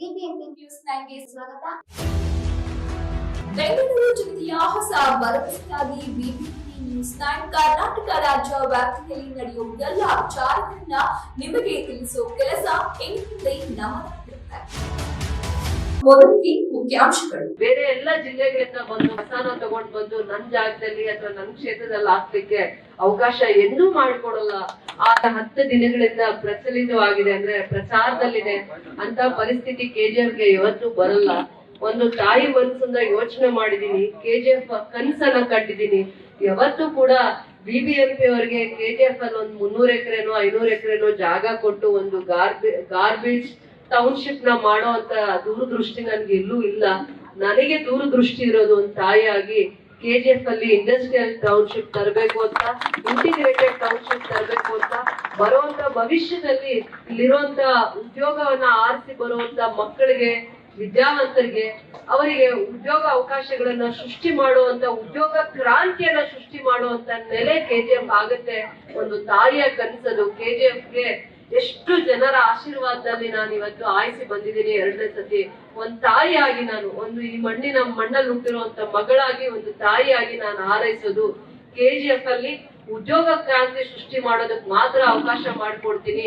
BBMP news ನೈನ್ಗೆ ಸ್ವಾಗತ. ಬೆಂಗಳೂರು ಜಿಲ್ಲೆಯ ಹೊಸ ಭರವಸೆಯಾಗಿ ಬಿಬಿಎಂಪಿ ನ್ಯೂಸ್ ನೈನ್ ಕರ್ನಾಟಕ ರಾಜ್ಯ ವ್ಯಾಪ್ತಿಯಲ್ಲಿ ನಡೆಯುವ ಎಲ್ಲ ವಿಚಾರಗಳನ್ನ ನಿಮಗೆ ತಿಳಿಸುವ ಕೆಲಸ ನಮ್ಮದಾಗಿರುತ್ತೆ ಮೊದಲಿಗೆ ಮುಖ್ಯಾಂಶಗಳು. ಬೇರೆ ಎಲ್ಲ ಜಿಲ್ಲೆಗಳಿಂದ ಬಂದು ಸ್ಥಾನ ತಗೊಂಡ್ ಬಂದು ನನ್ನ ಜಾಗದಲ್ಲಿ ಅಥವಾ ನನ್ನ ಕ್ಷೇತ್ರದಲ್ಲಿ ಹಾಕ್ಲಿಕ್ಕೆ ಅವಕಾಶ ಎಂದೂ ಮಾಡಿಕೊಡಲ್ಲ. ಆ ಹತ್ತು ದಿನಗಳಿಂದ ಪ್ರಚಲಿತವಾಗಿದೆ ಅಂದ್ರೆ ಪ್ರಚಾರದಲ್ಲಿದೆ ಅಂತ ಪರಿಸ್ಥಿತಿ ಕೆಜಿಎಫ್ಗೆ ಇವತ್ತು ಬರಲ್ಲ. ಒಂದು ತಾಯಿ ಮನಸ್ಸಿಂದ ಯೋಚನೆ ಮಾಡಿದೀನಿ, ಕೆಜಿಎಫ್ ಕನ್ಸನ್ನ ಕಟ್ಟಿದೀನಿ. ಯಾವತ್ತೂ ಕೂಡ ಬಿಬಿಎಂಪಿ ಅವರಿಗೆ ಕೆಜಿಎಫ್ ಅಲ್ಲಿ ಒಂದು ಮುನ್ನೂರು ಎಕರೆನೋ, ಐನೂರು ಎಕರೆನೋ ಜಾಗ ಕೊಟ್ಟು ಒಂದು ಗಾರ್ಬೇ, ಗಾರ್ಬೇಜ್ ಟೌನ್ಶಿಪ್ನ ಮಾಡೋ ಅಂತ ದೂರದೃಷ್ಟಿ ನನ್ಗೆ ಎಲ್ಲೂ ಇಲ್ಲ. ನನಗೆ ದೂರದೃಷ್ಟಿ ಇರೋದು ಒಂದು ತಾಯಿಯಾಗಿ ಕೆಜಿಎಫ್ ಅಲ್ಲಿ ಇಂಡಸ್ಟ್ರಿಯಲ್ ಟೌನ್ಶಿಪ್ ತರಬೇಕು ಅಂತ, ಇಂಟಿಗ್ರೇಟೆಡ್ ಟೌನ್ಶಿಪ್ ಬರುವಂತ ಭವಿಷ್ಯದಲ್ಲಿ ಇಲ್ಲಿರುವಂತ ಉದ್ಯೋಗವನ್ನ ಆರಿಸಿ ಬರುವಂತ ಮಕ್ಕಳಿಗೆ, ವಿದ್ಯಾವಂತರಿಗೆ, ಅವರಿಗೆ ಉದ್ಯೋಗ ಅವಕಾಶಗಳನ್ನ ಸೃಷ್ಟಿ ಮಾಡುವಂತ, ಉದ್ಯೋಗ ಕ್ರಾಂತಿಯನ್ನ ಸೃಷ್ಟಿ ಮಾಡುವಂತ ನೆಲೆ ಕೆಜಿಎಫ್ ಆಗತ್ತೆ. ಒಂದು ತಾಯಿಯ ಕನಸದು ಕೆಜಿಎಫ್ಗೆ ಎಷ್ಟು ಜನರ ಆಶೀರ್ವಾದದಲ್ಲಿ ನಾನು ಇವತ್ತು ಆಯ್ಸಿ ಬಂದಿದ್ದೀನಿ ಎರಡನೇ ಸತಿ. ಒಂದ್ ತಾಯಿಯಾಗಿ ನಾನು, ಒಂದು ಈ ಮಣ್ಣಿನ ಮಣ್ಣಲ್ಲಿ ಹುಟ್ಟಿರುವಂತ ಮಗಳಾಗಿ, ಒಂದು ತಾಯಿಯಾಗಿ ನಾನು ಹಾರೈಸೋದು ಕೆಜಿಎಫ್ ಅಲ್ಲಿ. ಉದ್ಯೋಗ ಕ್ರಾಂತಿ ಸೃಷ್ಟಿ ಮಾಡೋದಕ್ಕೆ ಮಾತ್ರ ಅವಕಾಶ ಮಾಡ್ಕೊಡ್ತೀನಿ.